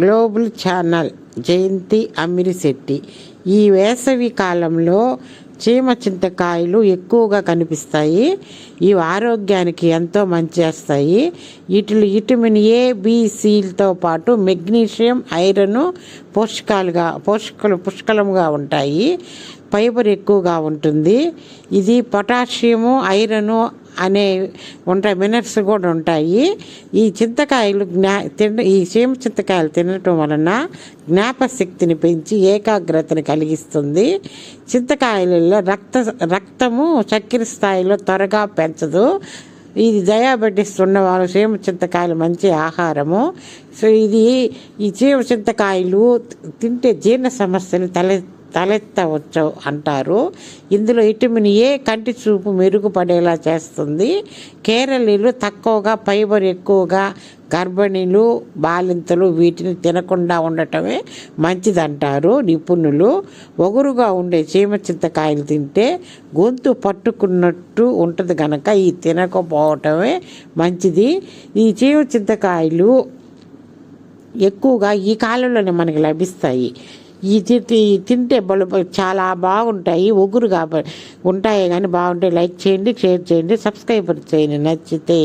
Global channel జయంతి అమిరిశెట్టి ఈ వేసవి కాలంలో చీమ చింతకాయలు ఎక్కువగా కనిపిస్తాయి. ఇవి ఆరోగ్యానికి ఎంతో మంచి చేస్తాయి. వీటిలో విటమిన్ ఏ బీసీలతో పాటు మెగ్నీషియం ఐరన్ పోషకాలుగా పోషకాలు పుష్కలంగా ఉంటాయి. ఫైబర్ ఎక్కువగా ఉంటుంది. ఇది పొటాషియము ఐరను అనే ఉంటాయి మినరల్స్ కూడా ఉంటాయి. ఈ చింతకాయలు జ్ఞా తిన ఈ సీమ చింతకాయలు తినటం వలన జ్ఞాపశక్తిని పెంచి ఏకాగ్రతను కలిగిస్తుంది. చింతకాయలలో రక్త రక్తము చక్కెర స్థాయిలో త్వరగా పెంచదు. ఇది డయాబెటీస్ ఉన్న వాళ్ళు చింతకాయలు మంచి ఆహారము. సో ఇది ఈ సీమ చింతకాయలు తింటే జీర్ణ సమస్యలు తలె తలెత్తవచ్చు అంటారు. ఇందులో విటమిన్ ఏ కంటి చూపు మెరుగుపడేలా చేస్తుంది. కేరళీలు తక్కువగా ఫైబర్ ఎక్కువగా గర్భిణీలు బాలింతలు వీటిని తినకుండా ఉండటమే మంచిదంటారు నిపుణులు. ఒగురుగా ఉండే చీమ చింతకాయలు తింటే గొంతు పట్టుకున్నట్టు ఉంటుంది కనుక ఈ తినకపోవటమే మంచిది. ఈ చీమ చింతకాయలు ఎక్కువగా ఈ కాలంలోనే మనకి లభిస్తాయి. ఈ తి- తింటే బలు చాలా బాగుంటాయి. ఒగురు కాబట్టి ఉంటాయి కానీ బాగుంటాయి లైక్ చేయండి షేర్ చేయండి సబ్స్క్రైబర్ చేయండి నచ్చితే.